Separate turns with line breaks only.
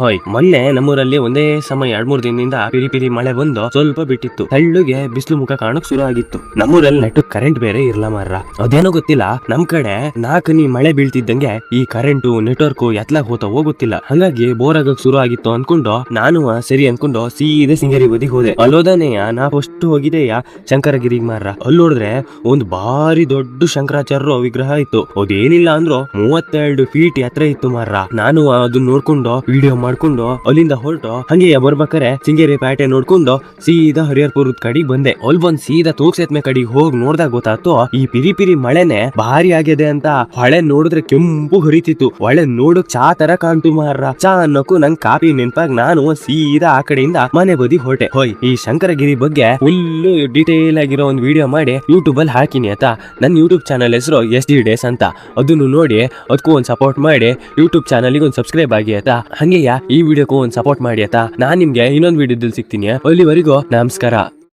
ಹೋಯ್, ಮೊನ್ನೆ ನಮ್ಮೂರಲ್ಲಿ ಒಂದೇ ಸಮಯ ಎರಡ್ ಮೂರ್ ದಿನದಿಂದ ಪಿರಿ ಪಿರಿ ಮಳೆ ಬಂದು ಸ್ವಲ್ಪ ಬಿಟ್ಟಿತ್ತು. ತಳ್ಳುಗೆ ಬಿಸಿಲು ಮುಖ ಕಾಣಕ್ ಶುರು ಆಗಿತ್ತು. ನಮ್ಮೂರಲ್ಲಿ ನೆಟ್ಟು ಕರೆಂಟ್ ಬೇರೆ ಇರ್ಲ ಮಾರ ಅದೇನೋ ಗೊತ್ತಿಲ್ಲ, ನಮ್ ಕಡೆ ನಾಲ್ಕು ನೀ ಮಳೆ ಬೀಳ್ತಿದ್ದಂಗೆ ಈ ಕರೆಂಟು ನೆಟ್ವರ್ಕ್ ಎತ್ಲಾಗ್ ಹೋತ ಹೋಗುತ್ತಿಲ್ಲ. ಹಂಗಾಗಿ ಬೋರ್ ಆಗಕ್ ಶುರು ಆಗಿತ್ತು ಅನ್ಕೊಂಡು ನಾನು ಸರಿ ಅನ್ಕೊಂಡು ಸೀದೆ ಸಿಂಗರಿ ಬದಿಗೆ ಹೋದೆ. ಅಲ್ಲೋದನೆಯ ನಾ ಫಸ್ಟ್ ಹೋಗಿದೆಯ ಶಂಕರಗಿರಿಗ್ ಮಾರ್ರ. ಅಲ್ಲಿ ನೋಡಿದ್ರೆ ಒಂದ್ ಭಾರಿ ದೊಡ್ಡ ಶಂಕರಾಚಾರ್ಯ ವಿಗ್ರಹ ಇತ್ತು. ಅದೇನಿಲ್ಲ ಅಂದ್ರು ಮೂವತ್ತೆರಡು ಫೀಟ್ ಎತ್ತರ ಇತ್ತು ಮಾರ ನಾನು ಅದನ್ನ ನೋಡ್ಕೊಂಡು ವಿಡಿಯೋ ಮಾಡ್ಕೊಂಡು ಅಲ್ಲಿಂದ ಹೊರಟು ಹಂಗೆ ಬರ್ಬೇಕಾರೆ ಸಿಂಗೇರಿ ಪೇಟೆ ನೋಡ್ಕೊಂಡು ಸೀದಾ ಹರಿಹರ್ಪುರದ ಕಡೆಗೆ ಬಂದೆ. ಅಲ್ಲಿ ಬಂದ್ ಸೀದಾ ತೂಕ್ಸೆತ್ಮೆ ಕಡೆಗೆ ಹೋಗಿ ನೋಡ್ದಾಗ ಗೊತ್ತಾತು ಈ ಪಿರಿ ಪಿರಿ ಮಳೆನೆ ಭಾರಿ ಆಗಿದೆ ಅಂತ ಹೊಳೆ ನೋಡಿದ್ರೆ ಕೆಂಪು ಹರಿತಿತ್ತು. ಹೊಳೆ ನೋಡಕ್ ಚಾ ತರ ಕಾಣ್ತು ಮಾರ ಚಾ ಅನ್ನೋಕು ನಂಗೆ ಕಾಪಿ ನೆನ್ಪಾಗ್ ನಾನು ಸೀದಾ ಆ ಕಡೆಯಿಂದ ಮನೆ ಬದಿ ಹೊರಟೆ. ಹೋಯ್, ಈ ಶಂಕರಗಿರಿ ಬಗ್ಗೆ ಫುಲ್ಲು ಡೀಟೇಲ್ ಆಗಿರೋ ಒಂದು ವಿಡಿಯೋ ಮಾಡಿ ಯೂಟ್ಯೂಬ್ ಅಲ್ಲಿ ಹಾಕಿನಿ ಆಯ್ತಾ? ನನ್ನ ಯೂಟ್ಯೂಬ್ ಚಾನಲ್ ಹೆಸರು ಎಸ್ ಡಿ ಡೇಸ್ ಅಂತ. ಅದನ್ನು ನೋಡಿ ಅದಕ್ಕೂ ಒಂದು ಸಪೋರ್ಟ್ ಮಾಡಿ ಯೂಟ್ಯೂಬ್ ಚಾನಲ್ಗೆ ಒಂದು ಸಬ್ಸ್ಕ್ರೈಬ್ ಆಗಿ ಆಯ್ತಾ? ಹಂಗೆಯಾ ಈ ವಿಡಿಯೋಕ್ಕೂ ಒಂದು ಸಪೋರ್ಟ್ ಮಾಡಿ ಆಯ್ತಾ? ನಾನ್ ನಿಮ್ಗೆ ಇನ್ನೊಂದು ವಿಡಿಯೋದಲ್ಲಿ ಸಿಗ್ತೀನಿ ಅಲ್ಲಿವರೆಗೂ ನಮಸ್ಕಾರ.